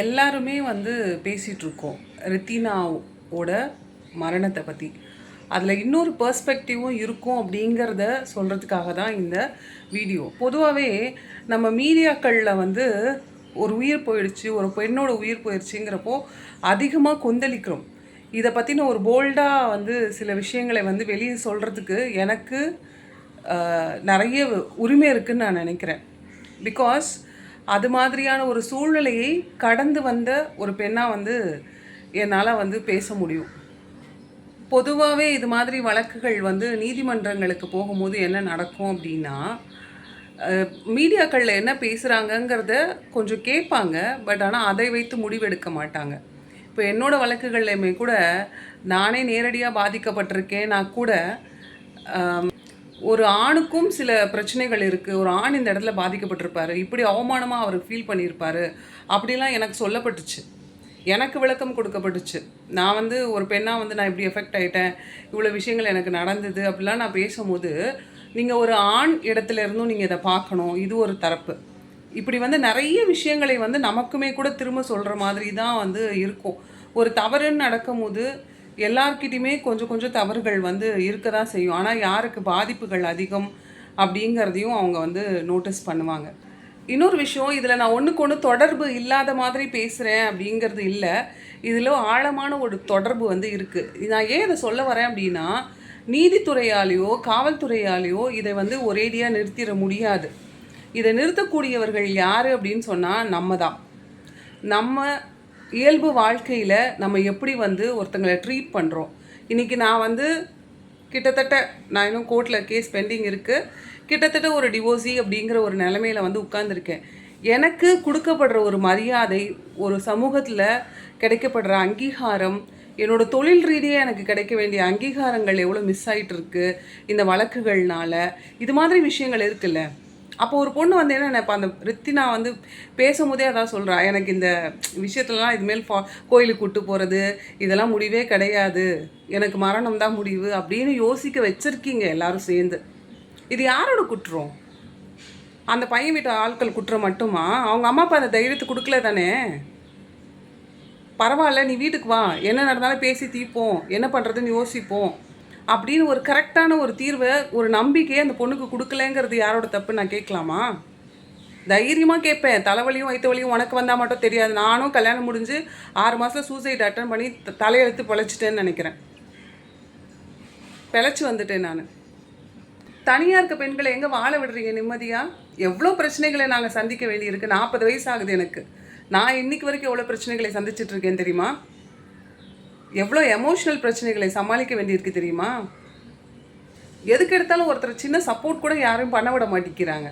எல்லாருமே வந்து பேசிகிட்ருக்கோம் ரித்தினாவோட மரணத்தை பற்றி அதில் இன்னொரு பர்ஸ்பெக்டிவும் இருக்கும் அப்படிங்கிறத சொல்கிறதுக்காக தான் இந்த வீடியோ. பொதுவாகவே நம்ம மீடியாக்களில் வந்து ஒரு உயிர் போயிடுச்சு ஒரு பெண்ணோட உயிர் போயிடுச்சுங்கிறப்போ அதிகமாக கொந்தளிக்கிறோம். இதை பற்றின ஒரு போல்டாக வந்து சில விஷயங்களை வந்து வெளியே சொல்கிறதுக்கு எனக்கு நிறைய உரிமை இருக்குதுன்னு நான் நினைக்கிறேன். பிகாஸ் அது மாதிரியான ஒரு சூழ்நிலையை கடந்து வந்த ஒரு பெண்ணாக வந்து என்னால் வந்து பேச முடியும். பொதுவாகவே இது மாதிரி வழக்குகள் வந்து நீதிமன்றங்களுக்கு போகும்போது என்ன நடக்கும் அப்படின்னா மீடியாக்களில் என்ன பேசுகிறாங்கங்கிறத கொஞ்சம் கேட்பாங்க. பட் ஆனால் அதை வைத்து முடிவெடுக்க மாட்டாங்க. இப்போ என்னோடய வழக்குகள்லையுமே கூட நானே நேரடியாக பாதிக்கப்பட்டிருக்கேன் நான் கூட ஒரு ஆணுக்கும் சில பிரச்சனைகள் இருக்குது ஒரு ஆண் இந்த இடத்துல பாதிக்கப்பட்டிருப்பாரு. இப்படி அவமானமாக அவர் ஃபீல் பண்ணியிருப்பார். அப்படிலாம் எனக்கு சொல்லப்பட்டுச்சு. எனக்கு விளக்கம் கொடுக்கப்பட்டுச்சு. நான் வந்து ஒரு பெண்ணாக வந்து நான் இப்படி எஃபெக்ட் ஆகிட்டேன் இவ்வளோ விஷயங்கள் எனக்கு நடந்தது அப்படிலாம் நான் பேசும்போது நீங்கள் ஒரு ஆண் இடத்துல இருந்தும் நீங்கள் இதை பார்க்கணும். இது ஒரு தரப்பு. இப்படி வந்து நிறைய விஷயங்களை வந்து நமக்குமே கூட திரும்ப சொல்கிற மாதிரி தான் வந்து இருக்கும். ஒரு தவறுன்னு நடக்கும்போது எல்லார்கிட்டையுமே கொஞ்சம் கொஞ்சம் தவறுகள் வந்து இருக்க தான் செய்யும். ஆனால் யாருக்கு பாதிப்புகள் அதிகம் அப்படிங்கிறதையும் அவங்க வந்து நோட்டீஸ் பண்ணுவாங்க. இன்னொரு விஷயம் இதில் நான் ஒன்றுக்கு ஒன்று தொடர்பு இல்லாத மாதிரி பேசுகிறேன் அப்படிங்கிறது இல்லை. இதில் ஆழமான ஒரு தொடர்பு வந்து இருக்குது நான் ஏன் இதை சொல்ல வரேன் அப்படின்னா நீதித்துறையாலேயோ காவல்துறையாலேயோ இதை வந்து ஒரேடியாக நிறுத்திட முடியாது. இதை நிறுத்தக்கூடியவர்கள் யார் அப்படின்னு சொன்னால் நம்ம தான் நம்ம இயல்பு வாழ்க்கையில் நம்ம எப்படி வந்து ஒருத்தங்களை ட்ரீட் பண்ணுறோம் இன்றைக்கி நான் வந்து கிட்டத்தட்ட நான் இன்னும் கோர்ட்டில் கேஸ் பெண்டிங் இருக்குது கிட்டத்தட்ட ஒரு டிவோர்ஸி அப்படிங்கிற ஒரு நிலமையில வந்து உட்காந்துருக்கேன் எனக்கு கொடுக்கப்படுற ஒரு மரியாதை ஒரு சமூகத்தில் கிடைக்கப்படுற அங்கீகாரம் என்னோட தொழில் ரீதியாக எனக்கு கிடைக்க வேண்டிய அங்கீகாரங்கள் எவ்வளோ மிஸ் ஆகிட்டு இருக்கு இந்த வழக்குகள்னால இது மாதிரி விஷயங்கள் இருக்குல்ல. அப்போ ஒரு பொண்ணு வந்து என்ன நினைப்பா அந்த ரித்தினா வந்து பேசும்போதே அதான் சொல்கிறா எனக்கு இந்த விஷயத்துலலாம் இதுமேல் ஃபா கோயிலுக்கு கூட்டு போகிறது இதெல்லாம் முடிவே கிடையாது. எனக்கு மரணம் தான் முடிவு அப்படின்னு யோசிக்க வச்சுருக்கீங்க எல்லாரும் சேர்ந்து. இது யாரோட குற்றம்? அந்த பையன் வீட்டு ஆட்கள் குற்றம் மட்டுமா? அவங்க அம்மா அப்பா அந்த தைரியத்தை கொடுக்கல தானே? பரவாயில்ல நீ வீட்டுக்கு வா. என்ன நடந்தாலும் பேசி தீர்ப்போம் என்ன பண்ணுறதுன்னு யோசிப்போம். அப்படின்னு ஒரு கரெக்டான ஒரு தீர்வை ஒரு நம்பிக்கையை அந்த பொண்ணுக்கு கொடுக்கலங்கிறது யாரோட தப்பு நான் கேட்கலாமா? தைரியமாக கேட்பேன். தலைவலியும் வயிற்று வலியும் உனக்கு வந்தால் மட்டும் தெரியாது. நானும் கல்யாணம் முடிஞ்சு ஆறு மாதம் சூசைட் அட்டன் பண்ணி தலையெழுத்து பிழைச்சிட்டேன்னு நினைக்கிறேன். பிழைச்சி வந்துட்டேன் நான். தனியாக இருக்க பெண்களை எங்கே வாழ விடுறீங்க நிம்மதியாக எவ்வளோ பிரச்சனைகளை நாங்கள் சந்திக்க வேண்டியிருக்கு. நாற்பது வயசு ஆகுது எனக்கு. நான் இன்னைக்கு வரைக்கும் எவ்வளோ பிரச்சனைகளை சந்திச்சிட்ருக்கேன் தெரியுமா? எவ்வளோ எமோஷ்னல் பிரச்சனைகளை சமாளிக்க வேண்டியிருக்கு தெரியுமா? எதுக்கு எடுத்தாலும் ஒருத்தர் சின்ன சப்போர்ட் கூட யாரும் பண்ண விட மாட்டேங்கிறாங்க.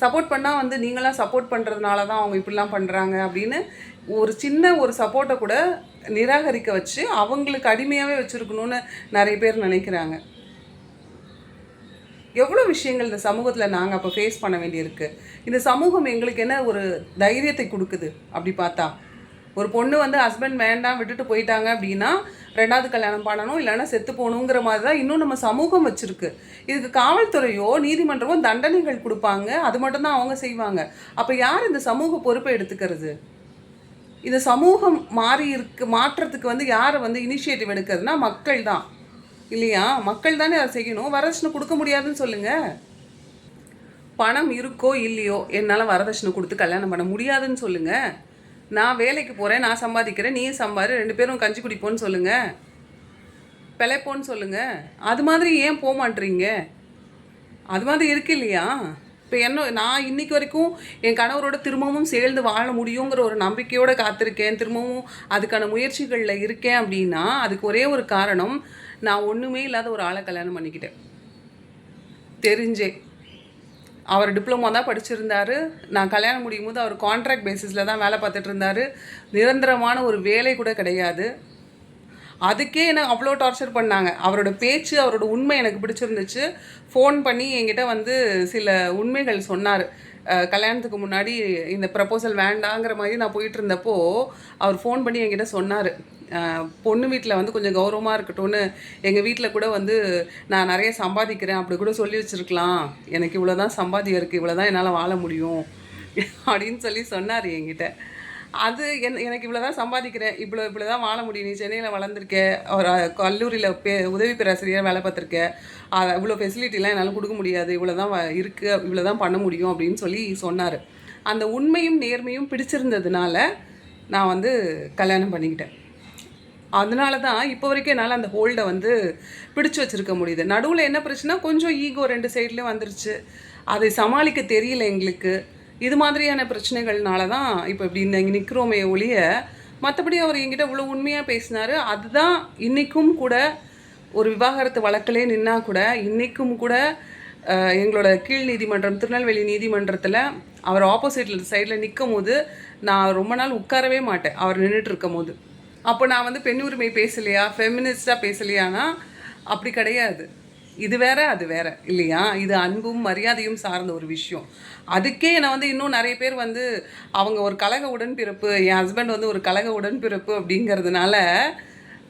சப்போர்ட் பண்ணால் வந்து நீங்களாம் சப்போர்ட் பண்ணுறதுனால தான் அவங்க இப்படிலாம் பண்ணுறாங்க அப்படின்னு ஒரு சின்ன ஒரு சப்போர்ட்டை கூட நிராகரிக்க வச்சு அவங்களுக்கு அடிமையாகவே வச்சுருக்கணும்னு நிறைய பேர் நினைக்கிறாங்க. எவ்வளோ விஷயங்கள் இந்த சமூகத்தில் நாங்கள் அப்போ ஃபேஸ் பண்ண வேண்டியிருக்கு. இந்த சமூகம் எங்களுக்கு என்ன ஒரு தைரியத்தை கொடுக்குது? அப்படி பார்த்தா ஒரு பொண்ணு வந்து ஹஸ்பண்ட் வேண்டாம் விட்டுட்டு போயிட்டாங்க அப்படின்னா ரெண்டாவது கல்யாணம் பண்ணணும் இல்லைன்னா செத்து போகணுங்கிற மாதிரி தான் இன்னும் நம்ம சமூகம் வச்சுருக்கு. இதுக்கு காவல்துறையோ நீதிமன்றமோ தண்டனைகள் கொடுப்பாங்க. அது மட்டும்தான் அவங்க செய்வாங்க. அப்போ யார் இந்த சமூக பொறுப்பை எடுத்துக்கிறது? இந்த சமூகம் மாறி இருக்கு மாற்றத்துக்கு வந்து யாரை வந்து இனிஷியேட்டிவ் எடுக்கிறதுனா மக்கள் தான். இல்லையா? மக்கள் தானே அதை செய்யணும். வரதட்சணை கொடுக்க முடியாதுன்னு சொல்லுங்கள் பணம் இருக்கோ இல்லையோ என்னால் வரதட்சணை கொடுத்து கல்யாணம் பண்ண முடியாதுன்னு சொல்லுங்கள் நான் வேலைக்கு போகிறேன் நான் சம்பாதிக்கிறேன் நீ சம்பாரு ரெண்டு பேரும் கஞ்சி குடிப்போன்னு சொல்லுங்கள் பிழைப்போன்னு சொல்லுங்கள் அது மாதிரி ஏன் போக மாட்டீங்க அது மாதிரி இருக்கு இல்லையா? இப்போ என்ன நான் இன்னைக்கு வரைக்கும் என் கணவரோட திரும்பவும் சேர்ந்து வாழ முடியுங்கிற ஒரு நம்பிக்கையோடு காத்திருக்கேன். திரும்பவும் அதுக்கான முயற்சிகளில் இருக்கேன் அப்படின்னா அதுக்கு ஒரே ஒரு காரணம் நான் ஒன்றுமே இல்லாத ஒரு ஆளை கல்யாணம் பண்ணிக்கிட்டேன். தெரிஞ்சே. அவர் டிப்ளமோ தான் படிச்சிருந்தாரு. நான் கல்யாணம் முடியும் போது அவர் கான்ட்ராக்ட் பேசிஸில் தான் வேலை பார்த்துட்டு இருந்தார். நிரந்தரமான ஒரு வேலை கூட கிடையாது. அதுக்கே என்ன அவ்வளோ டார்ச்சர் பண்ணாங்க. அவரோட பேச்சு அவரோட உண்மை எனக்கு பிடிச்சிருந்துச்சு. ஃபோன் பண்ணி என்கிட்ட வந்து சில உண்மைகள் சொன்னார். கல்யாணத்துக்கு முன்னாடி இந்த ப்ரப்போசல் வேண்டாங்கிற மாதிரி நான் போயிட்டு இருந்தப்போ அவர் ஃபோன் பண்ணி என்கிட்ட சொன்னார். பொண்ணு வீட்டில் வந்து கொஞ்சம் கௌரவமாக இருக்கட்டும்னு எங்கள் வீட்டில் கூட வந்து நான் நிறைய சம்பாதிக்கிறேன் அப்படி கூட சொல்லி வச்சுருக்கலாம். எனக்கு இவ்வளோ தான் சம்பாதியம் இருக்குது இவ்வளோ தான் என்னால் வாழ முடியும் அப்படின்னு சொல்லி சொன்னார் என்கிட்ட. அது என் எனக்கு இவ்வளோ தான் சம்பாதிக்கிறேன் இவ்வளோ இவ்வளோ தான் வாழ முடியும். நீ சென்னையில் வளர்ந்துருக்க ஒரு கல்லூரியில் பே உதவி பேராசிரியர் வேலை பார்த்துருக்க அதை இவ்வளோ ஃபெசிலிட்டிலாம் என்னால் கொடுக்க முடியாது இவ்வளோ தான் இருக்குது இவ்வளோ தான் பண்ண முடியும் அப்படின்னு சொல்லி சொன்னார். அந்த உண்மையும் நேர்மையும் பிடிச்சிருந்ததுனால நான் வந்து கல்யாணம் பண்ணிக்கிட்டேன். அதனால தான் இப்போ வரைக்கும் என்னால் அந்த ஹோல்டை வந்து பிடிச்சு வச்சுருக்க முடியுது. நடுவில் என்ன பிரச்சனை கொஞ்சம் ஈகோ ரெண்டு சைட்லேயும் வந்துருச்சு. அதை சமாளிக்க தெரியல எங்களுக்கு. இது மாதிரியான பிரச்சனைகள்னால தான் இப்போ இப்படி இந்த இங்கே நிற்கிறோமே ஒழிய மற்றபடி அவர் என்கிட்ட இவ்வளோ உண்மையாக பேசினார். அதுதான் இன்றைக்கும் கூட ஒரு விவாகரத்து வழக்கிலே நின்னா கூட இன்றைக்கும் கூட எங்களோட கீழ் நீதிமன்றம் திருநெல்வேலி நீதிமன்றத்தில் அவர் ஆப்போசிட்டில் சைடில் நிற்கும் போது நான் ரொம்ப நாள் உட்காரவே மாட்டேன். அவர் நின்றுட்டு இருக்கும் போது அப்போ நான் வந்து பெண் உரிமை பேசலையா? ஃபெமினிஸ்டாக பேசலையானா? அப்படி கிடையாது. இது வேற அது வேற. இல்லையா? இது அன்பும் மரியாதையும் சார்ந்த ஒரு விஷயம். அதுக்கே என்னை வந்து இன்னும் நிறைய பேர் வந்து அவங்க ஒரு கழக உடன்பிறப்பு என் ஹஸ்பண்ட் வந்து ஒரு கழக உடன்பிறப்பு அப்படிங்கிறதுனால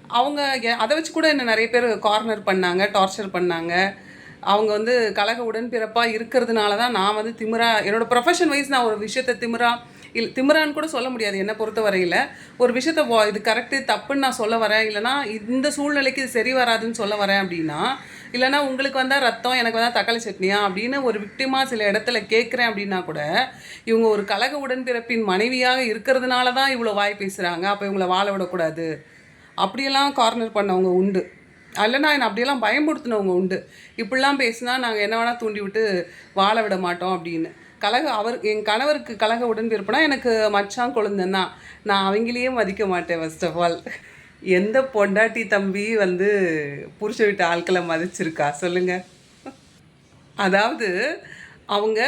அவங்க அதை வச்சு கூட என்ன நிறைய பேர் கார்னர் பண்ணாங்க டார்ச்சர் பண்ணாங்க. அவங்க வந்து கழக உடன்பிறப்பாக இருக்கிறதுனால தான் நான் வந்து திமிரா என்னோடய ப்ரொஃபஷன் வைஸ் நான் ஒரு விஷயத்தை திமிரா இல் திமிரான்னு கூட சொல்ல முடியாது என்னை பொறுத்த வரையில் ஒரு விஷயத்த இது கரெக்டு தப்புன்னு நான் சொல்ல வரேன். இல்லைனா இந்த சூழ்நிலைக்கு இது சரி வராதுன்னு சொல்ல வரேன் அப்படின்னா இல்லைனா உங்களுக்கு வந்தால் ரத்தம் எனக்கு வந்தால் தக்காளி சட்னியா அப்படின்னு ஒரு விக்டிமாக சில இடத்துல கேட்குறேன் அப்படின்னா கூட இவங்க ஒரு கழக உடன்பிறப்பின் மனைவியாக இருக்கிறதுனால தான் இவ்வளோ வாய் பேசுகிறாங்க அப்போ இவங்கள வாழ விடக்கூடாது. அப்படியெல்லாம் கார்னர் பண்ணவங்க உண்டு. அல்லனா என்னை அப்படியெல்லாம் பயன்படுத்தினவங்க உண்டு. இப்படிலாம் பேசினா நாங்கள் என்ன வேணால் தூண்டி விட்டு வாழ விட மாட்டோம் அப்படின்னு. கழக அவர் என் கணவருக்கு கழக உடன்பிறப்புனா எனக்கு மச்சான் குழந்தைன் தான். நான் அவங்களையே மதிக்க மாட்டேன் ஃபர்ஸ்ட் ஆஃப் ஆல் எந்த பொண்டாட்டி தம்பி வந்து புருஷ வீட்டு ஆட்களை மதிச்சிருக்கா? சொல்லுங்கள் அதாவது அவங்க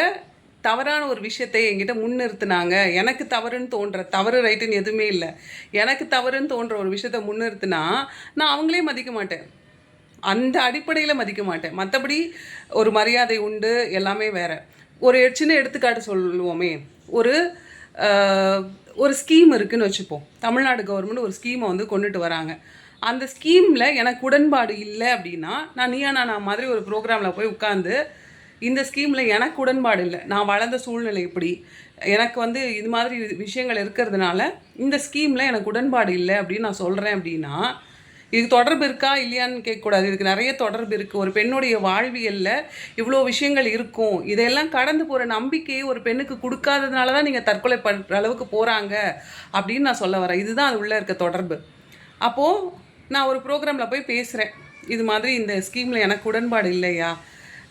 தவறான ஒரு விஷயத்தை என்கிட்ட முன்னிறுத்துனாங்க. எனக்கு தவறுன்னு தோன்ற தவறு ரைட்டுன்னு எதுவுமே இல்லை. எனக்கு தவறுன்னு தோன்ற ஒரு விஷயத்த முன்னிறுத்தினா நான் அவங்களே மதிக்க மாட்டேன். அந்த அடிப்படையில் மதிக்க மாட்டேன். மற்றபடி ஒரு மரியாதை உண்டு எல்லாமே வேறு. ஒரு சின்ன எடுத்துக்காட்டு சொல்லுவோமே. ஒரு ஒரு ஸ்கீம் இருக்குதுன்னு வச்சுப்போம். தமிழ்நாடு கவர்மெண்ட் ஒரு ஸ்கீமை வந்து கொண்டுட்டு வராங்க. அந்த ஸ்கீமில் எனக்கு உடன்பாடு இல்லை அப்படின்னா நான் நீயா நானா மாதிரி ஒரு ப்ரோக்ராமில் போய் உட்காந்து இந்த ஸ்கீமில் எனக்கு உடன்பாடு இல்லை. நான் வளர்ந்த சூழ்நிலை இப்படி எனக்கு வந்து இது மாதிரி விஷயங்கள் இருக்கிறதுனால இந்த ஸ்கீமில் எனக்கு உடன்பாடு இல்லை அப்படின்னு நான் சொல்கிறேன் அப்படின்னா இதுக்கு தொடர்பு இருக்கா இல்லையான்னு கேட்கக்கூடாது. இதுக்கு நிறைய தொடர்பு இருக்குது ஒரு பெண்ணுடைய வாழ்வியலில் இவ்வளோ விஷயங்கள் இருக்கும். இதையெல்லாம் கடந்து போகிற நம்பிக்கையை ஒரு பெண்ணுக்கு கொடுக்காததுனால தான் நீங்கள் தற்கொலை பண்ணுற அளவுக்கு போகிறாங்க அப்படின்னு நான் சொல்ல வரேன். இதுதான் அது உள்ளே இருக்க தொடர்பு. அப்போது நான் ஒரு ப்ரோக்ராமில் போய் பேசுகிறேன் இது மாதிரி இந்த ஸ்கீமில் எனக்கு உடன்பாடு இல்லையா?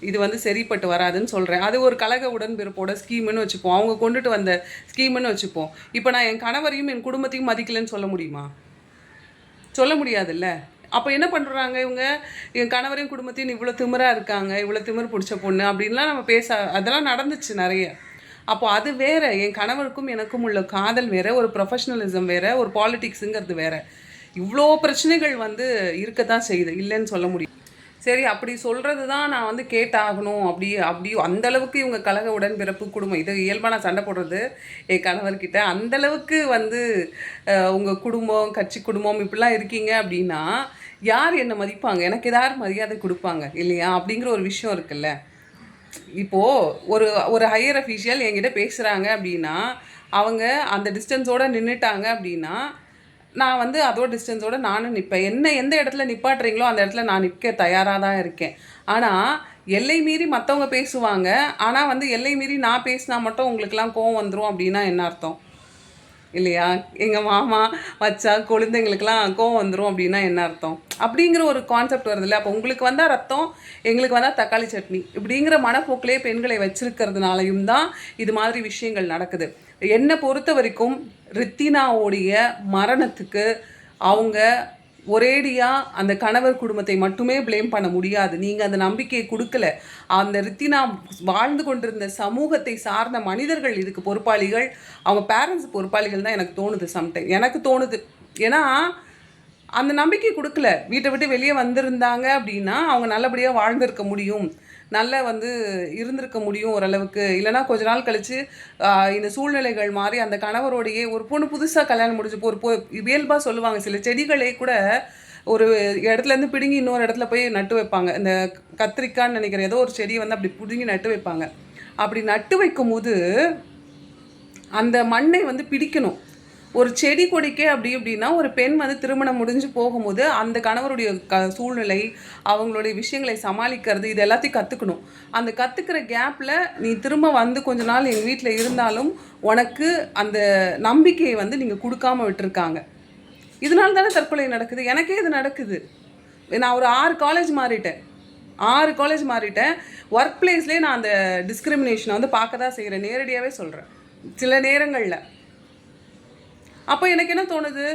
இது வந்து சரிப்பட்டு வராதுன்னு சொல்கிறேன் அது ஒரு கழக உடன்பிறப்போட ஸ்கீம்னு வச்சுப்போம். அவங்க கொண்டுட்டு வந்த ஸ்கீம்னு வச்சுப்போம். இப்போ நான் என் கணவரையும் என் குடும்பத்தையும் மதிக்கலைன்னு சொல்ல முடியுமா? சொல்ல முடியாதுல்ல. அப்போ என்ன பண்ணுறாங்க இவங்க? என் கணவரையும் குடும்பத்தையும் இவ்வளோ திமிராக இருக்காங்க இவ்வளோ திமிர் பிடிச்ச பொண்ணு அப்படின்லாம் நம்ம பேச அதெல்லாம் நடந்துச்சு நிறைய. அப்போ அது வேறு என் கணவருக்கும் எனக்கும் உள்ள காதல் வேறு ஒரு ப்ரொஃபஷனலிசம் வேறு ஒரு பாலிட்டிக்ஸுங்கிறது வேறு. இவ்வளோ பிரச்சனைகள் வந்து இருக்க தான் செய்யுது. இல்லைன்னு சொல்ல முடியும். சரி அப்படி சொல்கிறது தான் நான் வந்து கேட்டாகணும். அப்படி அப்படி அந்த அளவுக்கு இவங்க கழக உடன்பிறப்பு குடும்பம் இது இயல்பாக நான் சண்டை போடுறது என் கணவர்கிட்ட. அந்த அளவுக்கு வந்து உங்கள் குடும்பம் கட்சி குடும்பம் இப்படிலாம் இருக்கீங்க அப்படின்னா யார் என்னை மதிப்பாங்க? எனக்கு ஏதாவது மரியாதை கொடுப்பாங்க இல்லையா? அப்படிங்கிற ஒரு விஷயம் இருக்குல்ல. இப்போது ஒரு ஒரு ஹையர் அஃபீஷியல் என்கிட்ட பேசுகிறாங்க அப்படின்னா அவங்க அந்த டிஸ்டன்ஸோடு நின்றுட்டாங்க அப்படின்னா நான் வந்து அதோ டிஸ்டன்ஸோட நானும் நிற்பேன் என்ன எந்த இடத்துல நிப்பாட்டுறீங்களோ அந்த இடத்துல நான் நிற்க தயாராக தான் இருக்கேன். ஆனால் எல்லை மீறி மற்றவங்க பேசுவாங்க. ஆனால் வந்து எல்லை மீறி நான் பேசினா மட்டும் உங்களுக்குலாம் கோவம் வந்துடும் அப்படின்னா என்ன அர்த்தம்? இல்லையா? எங்கள் மாமா மச்சா குழந்தைங்களுக்கெல்லாம் கோவம் வந்துடும் அப்படின்னா என்ன அர்த்தம்? அப்படிங்கிற ஒரு கான்செப்ட் வருதுல்ல அப்போ உங்களுக்கு வந்தால் ரத்தம் எங்களுக்கு வந்தால் தக்காளி சட்னி. இப்படிங்கிற மனப்போக்கிலே பெண்களை வச்சிருக்கிறதுனாலையும் தான் இது மாதிரி விஷயங்கள் நடக்குது. என்னை பொறுத்த வரைக்கும் ரித்தினாவுடைய மரணத்துக்கு அவங்க ஒரேடியாக அந்த கணவர் குடும்பத்தை மட்டுமே ப்ளேம் பண்ண முடியாது. நீங்கள் அந்த நம்பிக்கையை கொடுக்கல. அந்த ரித்தினா வாழ்ந்து கொண்டிருந்த சமூகத்தை சார்ந்த மனிதர்கள் இதுக்கு பொறுப்பாளிகள். அவங்க பேரண்ட்ஸ் பொறுப்பாளிகள் தான் எனக்கு தோணுது சம்டைம் எனக்கு தோணுது. ஏன்னா அந்த நம்பிக்கை கொடுக்கல. வீட்டை விட்டு வெளியே வந்திருந்தாங்க அப்படின்னா அவங்க நல்லபடியாக வாழ்ந்திருக்க முடியும். நல்ல வந்து இருந்திருக்க முடியும் ஓரளவுக்கு. இல்லைனா கொஞ்ச நாள் கழித்து இந்த சூழ்நிலைகள் மாறி அந்த கணவரோடையே ஒரு பொண்ணு புதுசாக கல்யாணம் முடிஞ்சு ஒரு பொ இயல்பாக சொல்லுவாங்க சில செடிகளே கூட ஒரு இடத்துலேருந்து பிடுங்கி இன்னொரு இடத்துல போய் நட்டு வைப்பாங்க. இந்த கத்திரிக்கான்னு நினைக்கிற ஏதோ ஒரு செடியை வந்து அப்படி பிடுங்கி நட்டு வைப்பாங்க. அப்படி நட்டு வைக்கும்போது அந்த மண்ணை வந்து பிடிக்கணும். ஒரு செடி கொடிக்கே அப்படி அப்படின்னா ஒரு பெண் வந்து திருமணம் முடிஞ்சு போகும்போது அந்த கணவருடைய க சூழ்நிலை அவங்களுடைய விஷயங்களை சமாளிக்கிறது இது எல்லாத்தையும் கற்றுக்கணும் அந்த கற்றுக்கிற கேப்பில் நீ திரும்ப வந்து கொஞ்ச நாள் எங்கள் வீட்டில் இருந்தாலும் உனக்கு அந்த நம்பிக்கையை வந்து நீங்கள் கொடுக்காம விட்டுருக்காங்க. இதனால தானே தற்கொலை நடக்குது? எனக்கே இது நடக்குது. நான் ஒரு ஆறு காலேஜ் மாறிட்டேன். ஆறு காலேஜ் மாறிட்டேன். ஒர்க் பிளேஸ்லேயே நான் அந்த டிஸ்கிரிமினேஷனை வந்து பார்க்க தான் செய்கிறேன் நேரடியாகவே சொல்கிறேன் சில நேரங்களில். அப்போ எனக்கு என்ன தோணுது?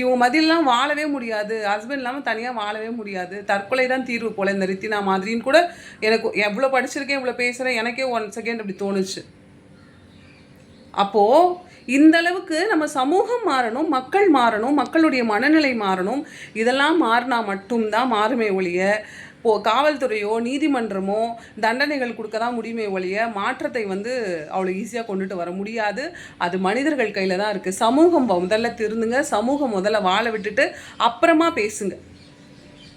இவங்க மதியெல்லாம் வாழவே முடியாது. ஹஸ்பண்ட் இல்லாமல் தனியாக வாழவே முடியாது. தற்கொலை தான் தீர்வு போல் இந்த ரித்தினா மாதிரின்னு கூட எனக்கு எவ்வளோ படிச்சிருக்கேன் இவ்வளோ பேசுகிறேன் எனக்கே ஒன் செகண்ட் அப்படி தோணுச்சு. அப்போது இந்த அளவுக்கு நம்ம சமூகம் மாறணும் மக்கள் மாறணும் மக்களுடைய மனநிலை மாறணும் இதெல்லாம் மாறினா மட்டும்தான் மாறுமே ஒழிய இப்போ காவல்துறையோ நீதிமன்றமோ தண்டனைகள் கொடுக்க தான் முடியுமே ஒழிய மாற்றத்தை வந்து அவ்வளோ ஈஸியாக கொண்டுட்டு வர முடியாது. அது மனிதர்கள் கையில் தான் இருக்குது சமூகம் முதல்ல திருந்துங்க. சமூகம் முதல்ல வாழ விட்டுட்டு அப்புறமா பேசுங்க.